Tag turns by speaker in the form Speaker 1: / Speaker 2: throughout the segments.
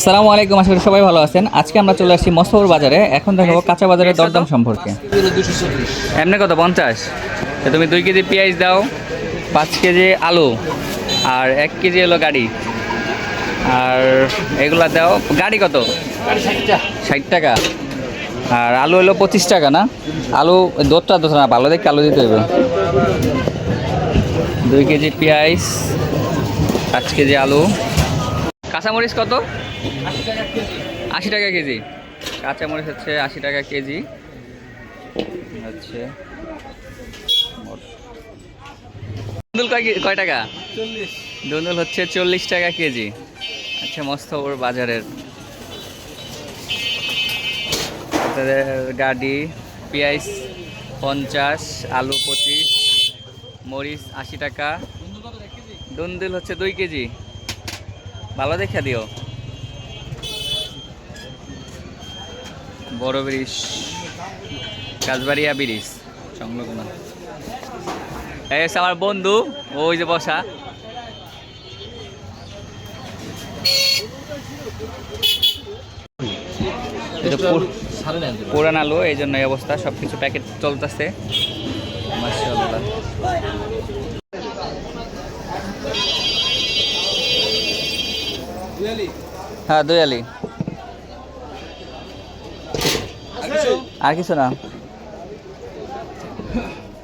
Speaker 1: আসসালামু আলাইকুম করি সবাই ভালো আছেন। আজকে আমরা চলে আসছি মস্তপুর বাজারে। এখন দেখাবো কাঁচা বাজারের দরদাম সম্পর্কে। এমনি কত? পঞ্চাশ। তুমি দুই কেজি পেঁয়াজ দাও, পাঁচ কেজি আলু, আর এক কেজি হলো গাড়ি। আর এগুলা দাও, গাড়ি কত? ষাট টাকা। আর আলু হলো পঁচিশ টাকা, না? আলু দোতটা দোতটা না, ভালো দেখে আলু দিতে হবে দুই কেজি পেঁয়াজ, পাঁচ কেজি আলু। কাঁচামরিচ কত? আশি টাকা কেজি। কাঁচামরিচ হচ্ছে আশি টাকা কেজি। হচ্ছে দুন্দুল কয় কয় টাকা? দুন্দুল হচ্ছে চল্লিশ টাকা কেজি। আচ্ছা মস্তপুর বাজারের। তাদের গাড়ি পেঁয়াজ পঞ্চাশ আলু পঁচিশ মরিচ আশি টাকা। দুন্দুল হচ্ছে দুই কেজি। ভালো দেখে দিও। বড় ব্রিজ কাজবাড়িয়া ব্রিজ সংলগ্ন এই আমার বন্ধু ওই যে বসা। পুরান আলু এই জন্য এই অবস্থা সব কিছু প্যাকেট চলতেছে। হ্যাঁ দয়ালি আর কিছু না।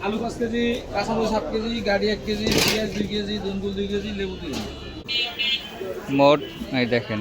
Speaker 2: আলু পাঁচ কেজি কাঁচামরিচ সাত কেজি গাড়ি এক কেজি পেঁয়াজ দুই কেজি দুনগুল দুই কেজি লেবু দুই কেজি।
Speaker 1: মোট এই দেখেন।